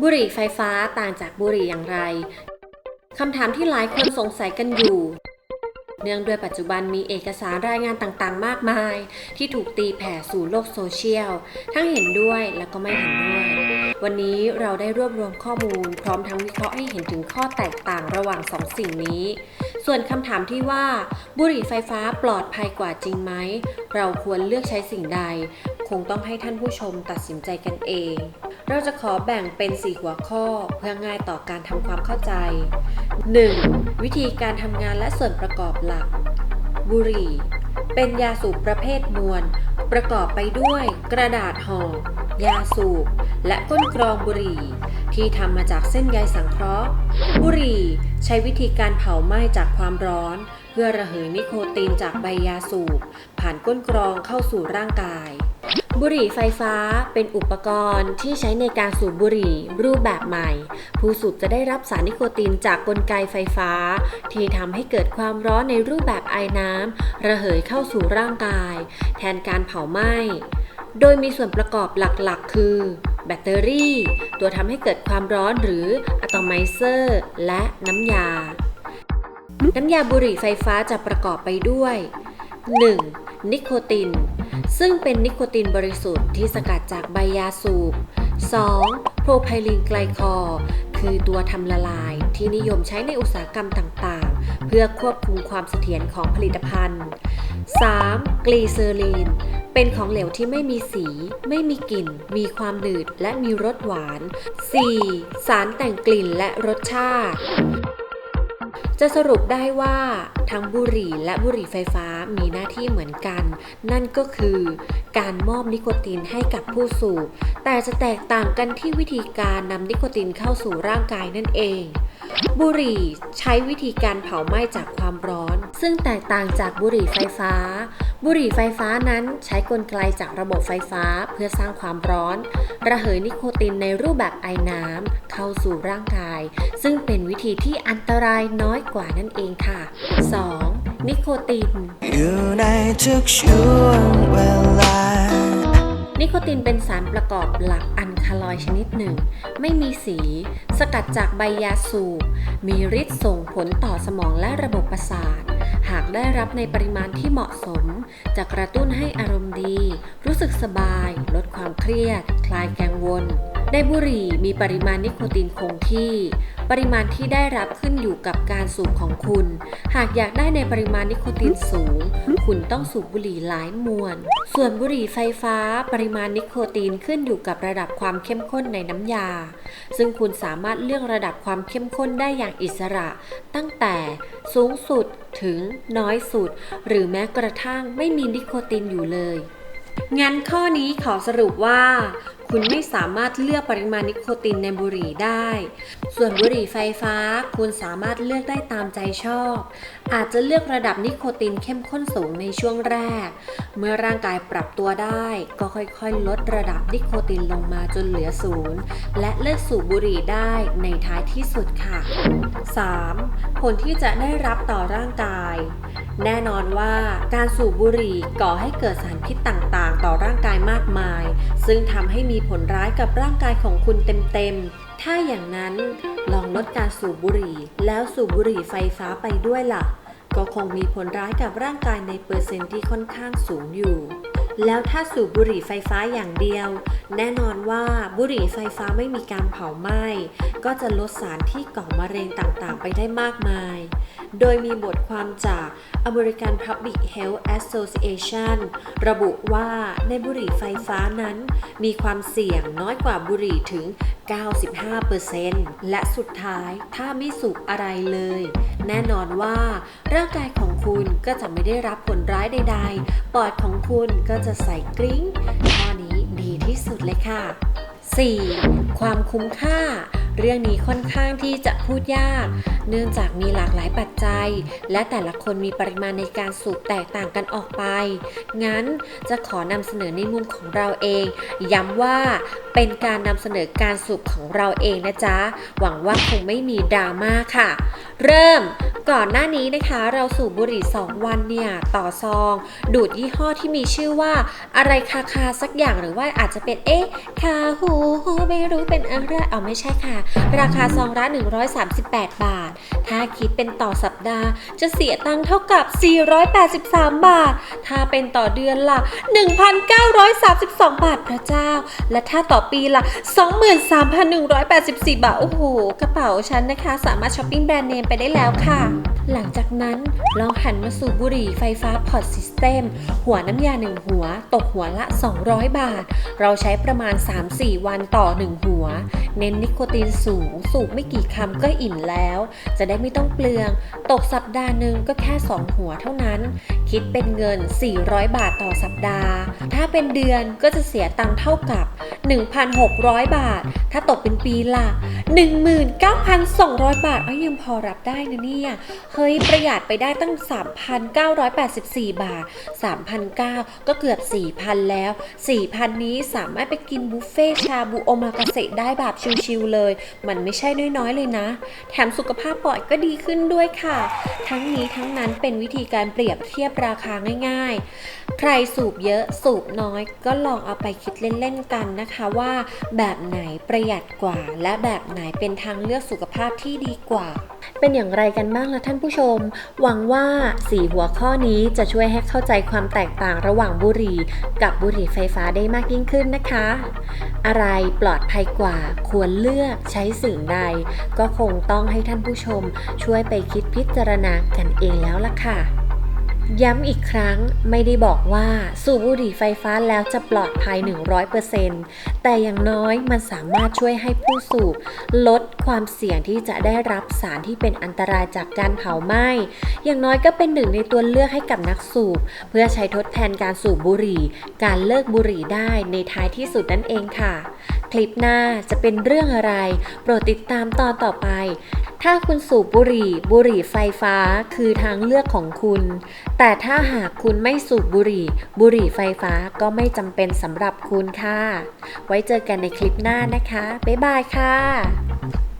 บุหรี่ไฟฟ้าต่างจากบุหรี่อย่างไรคำถามที่หลายคนสงสัยกันอยู่ เนื่องด้วยปัจจุบันมีเอกสารรายงานต่างๆ มากมาย ที่ถูกตีแผ่สู่โลกโซเชียล ทั้งเห็นด้วยและก็ไม่เห็นด้วย วันนี้เราได้รวบรวมข้อมูล พร้อมทั้งวิเคราะห์ให้เห็นถึงข้อแตกต่างระหว่างสองสิ่งนี้ ส่วนคำถามที่ว่าบุหรี่ไฟฟ้าปลอดภัยกว่าจริงไหม เราควรเลือกใช้สิ่งใด คงต้องให้ท่านผู้ชมตัดสินใจกันเอง เราจะขอแบ่งเป็น 4 หัวข้อเพื่อง่ายต่อการทำความเข้าใจ 1. วิธีการทำงานและส่วนประกอบหลัก บุหรี่ เป็นยาสูบประเภทมวล ประกอบไปด้วย กระดาษห่อยาสูบ และก้นกรองบุหรี่ ที่ทำมาจากเส้นใยสังเคราะห์ บุหรี่ใช้วิธีการเผาไหม้จากความร้อน เพื่อระเหยนิโคตินจากใบยาสูบ ผ่านก้นกรองเข้าสู่ร่างกาย บุหรี่ไฟฟ้าเป็นอุปกรณ์ที่ใช้ในการสูบบุหรี่รูปแบบใหม่ ผู้สูบจะได้รับสารนิโคตินจากกลไกไฟฟ้า ที่ทำให้เกิดความร้อนในรูปแบบไอน้ำระเหยเข้าสู่ร่างกาย แทนการเผาไหม้ โดยมีส่วนประกอบหลักๆ คือ แบตเตอรี่ ตัวทำให้เกิดความร้อนหรืออะตอมไมเซอร์ และน้ำยา น้ำยาบุหรี่ไฟฟ้าจะประกอบไปด้วย 1. นิโคติน ซึ่งเป็นนิโคตินบริสุทธิ์ที่สกัดจากใบยาสูบ 2. โพรไพลินไกลคอล์คือตัวทำละลายที่นิยมใช้ในอุตสาหกรรมต่างๆ เพื่อควบคุมความเสถียรของผลิตภัณฑ์ 3. กลีเซอรีน เป็นของเหลวที่ไม่มีสี ไม่มีกลิ่น มีความหนืดและมีรสหวาน 4. สารแต่งกลิ่นและรสชาติ จะสรุปได้ว่า ทั้งบุหรี่และบุหรี่ไฟฟ้ามีหน้าที่เหมือนกัน นั่นก็คือ การมอบนิโคตินให้กับผู้สูบ แต่จะแตกต่างกันที่วิธีการนำนิโคตินเข้าสู่ร่างกายนั่นเอง บุหรี่ใช้วิธีการเผาไหม้จากความร้อน ซึ่งแตกต่างจากบุหรี่ไฟฟ้า บุหรี่ไฟฟ้านั้นใช้กลไกจากระบบไฟฟ้าเพื่อสร้างความร้อน ระเหยนิโคตินในรูปแบบไอน้ำเข้าสู่ร่างกาย ซึ่งเป็นวิธีที่อันตรายน้อยกว่านั่นเองค่ะ 2. นิโคตินอยู่ในทุกช่วงเวลานิโคตินเป็นสารประกอบหลักอันคา ลอยชนิดหนึ่ง ไม่มีสี สกัดจากใบยาสูบ มีฤทธิ์ส่งผลต่อสมองและระบบประสาท หากได้รับในปริมาณที่เหมาะสม จะกระตุ้นให้อารมณ์ดี รู้สึกสบาย ลดความเครียด คลายกังวล ในบุหรี่มีปริมาณนิโคตินคงที่ ปริมาณที่ได้รับขึ้นอยู่กับการสูบของคุณ หากอยากได้ในปริมาณนิโคตินสูง คุณต้องสูบบุหรี่หลายมวน ส่วนบุหรี่ไฟฟ้า ปริมาณนิโคตินขึ้นอยู่กับระดับความเข้มข้นในน้ำยา ซึ่งคุณสามารถเลือกระดับความเข้มข้นได้อย่างอิสระ ตั้งแต่สูงสุดถึงน้อยสุด หรือแม้กระทั่งไม่มีนิโคตินอยู่เลยงั้นข้อนี้ขอสรุปว่า คุณไม่สามารถเลือกปริมาณนิโคตินในบุหรี่ได้ ส่วนบุหรี่ไฟฟ้าคุณสามารถเลือกได้ตามใจชอบ อาจจะเลือกระดับนิโคตินเข้มข้นสูงในช่วงแรก เมื่อร่างกายปรับตัวได้ ก็ค่อยๆ ลดระดับนิโคตินลงมาจนเหลือศูนย์และเลิกสูบบุหรี่ได้ในท้ายที่สุดค่ะ 3. ผลที่จะได้รับต่อร่างกาย แน่นอนว่าการสูบบุหรี่ก่อให้เกิดสารพิษต่างๆ ต่อร่างกายมากมาย ซึ่งทำให้มีผลร้ายกับร่างกายของคุณเต็มๆ ถ้าอย่างนั้นลองลดการสูบบุหรี่ แล้วสูบบุหรี่ไฟฟ้าไปด้วยล่ะ ก็คงมีผลร้ายกับร่างกายในเปอร์เซ็นต์ที่ค่อนข้างสูงอยู่ แล้วถ้าสูบบุหรี่ไฟฟ้าอย่างเดียว แน่นอนว่าบุหรี่ไฟฟ้าไม่มีการเผาไหม้ก็จะลดสารที่ก่อมะเร็งต่างๆ ไปได้มากมาย โดยมีบทความจาก American Public Health Association ระบุว่าในบุหรี่ไฟฟ้านั้น มีความเสี่ยงน้อยกว่าบุหรี่ถึง 95%และสุดท้ายถ้าไม่สูบอะไรเลย แน่นอนว่าร่างกายของคุณก็จะไม่ได้รับผลร้ายใดๆ ปอดของคุณก็จะใส่กริ้งข้อนี้ดีที่สุดเลยค่ะ 4. ความคุ้มค่า เรื่องนี้ค่อนข้างที่จะพูดยาก เนื่องจากมีหลากหลายปัจจัย และแต่ละคนมีปริมาณในการสูบแตกต่างกันออกไป งั้นจะขอนำเสนอในมุมของเราเอง ย้ำว่าเป็นการนำเสนอการสูบของเราเองนะจ๊ะ หวังว่าคงไม่มีดราม่าค่ะ เริ่มก่อนหน้านี้นะคะ เราสูบบุหรี่ 2 วันเนี่ย ต่อซอง ดูดยี่ห้อที่มีชื่อว่าอะไรคาคาสักอย่างหรือว่าอาจจะเป็นเอ๊ะคาหูหูไม่รู้เป็นอะไรเอาไม่ใช่ค่ะ ราคาซองละ138 บาท ถ้าคิดเป็นต่อสัปดาห์ จะเสียตังค์เท่ากับ 483 บาท ถ้าเป็นต่อเดือนล่ะ1,932 บาทพระเจ้า และถ้าต่อปีล่ะ23,184 บาทโอ้โหกระเป๋าฉันนะคะ สามารถช้อปปิ้งแบรนด์เนมไปได้แล้วค่ะ หลังจากนั้นลองหันมาสูบบุหรี่ไฟฟ้าพอร์ตซิสเต็มหัวน้ำยา1หัว ตกหัวละ 200 บาท เราใช้ประมาณ 3-4 วันต่อ 1 หัว เน้นนิโคตินสูง สูบไม่กี่คำก็อิ่มแล้ว จะได้ไม่ต้องเปลือง ตกสัปดาห์หนึ่งก็แค่ 2 หัวเท่านั้น คิดเป็นเงิน 400 บาทต่อสัปดาห์ ถ้าเป็นเดือนก็จะเสียตังค์เท่ากับ 1,600 บาท ถ้าตกเป็นปีล่ะ19,200 บาทเอ้ยยังพอรับได้นะเนี่ยเฮ้ยประหยัดไปได้ตั้ง 3,984 บาท 3,900 ก็เกือบ 4,000 แล้ว 4,000 นี้สามารถไปกินบุฟเฟ่ชาบูโอมากาเสะได้แบบชิลๆเลย มันไม่ใช่น้อยๆเลยนะ แถมสุขภาพปอดก็ดีขึ้นด้วยค่ะ ทั้งนี้ทั้งนั้นเป็นวิธีการเปรียบเทียบราคาง่าย ๆ ใครสูบเยอะสูบน้อยก็ลองเอาไปคิดเล่นๆกันนะคะว่าแบบไหนประหยัดกว่า และแบบไหนเป็นทางเลือกสุขภาพที่ดีกว่า เป็นอย่างไรกันบ้างล่ะท่านผู้ชม หวังว่าสี่หัวข้อนี้จะช่วยให้เข้าใจความแตกต่างระหว่างบุหรี่ กับบุหรี่ไฟฟ้าได้มากยิ่งขึ้นนะคะ อะไรปลอดภัยกว่า ควรเลือกใช้สิ่งใด ก็คงต้องให้ท่านผู้ชม ช่วยไปคิดพิจารณากันเองแล้วล่ะค่ะ ย้ำอีกครั้งไม่ได้บอกว่าสูบบุหรี่ไฟฟ้าแล้วจะปลอดภัย 100%แต่อย่างน้อยมันสามารถช่วยให้ผู้สูบลดความเสี่ยงที่จะได้รับสารที่เป็นอันตรายจากการเผาไหม้ อย่างน้อยก็เป็นหนึ่งในตัวเลือกให้กับนักสูบ เพื่อใช้ทดแทนการสูบบุหรี่ การเลิกบุหรี่ได้ในท้ายที่สุดนั่นเองค่ะ คลิปหน้าจะเป็นเรื่องอะไร โปรดติดตามตอนต่อไป ถ้าคุณสูบบุหรี่ บุหรี่ไฟฟ้าคือทางเลือกของคุณ แต่ถ้าหากคุณไม่สูบบุหรี่ บุหรี่ไฟฟ้าก็ไม่จำเป็นสำหรับคุณค่ะ ไว้เจอกันในคลิปหน้านะคะ บ๊ายบายค่ะ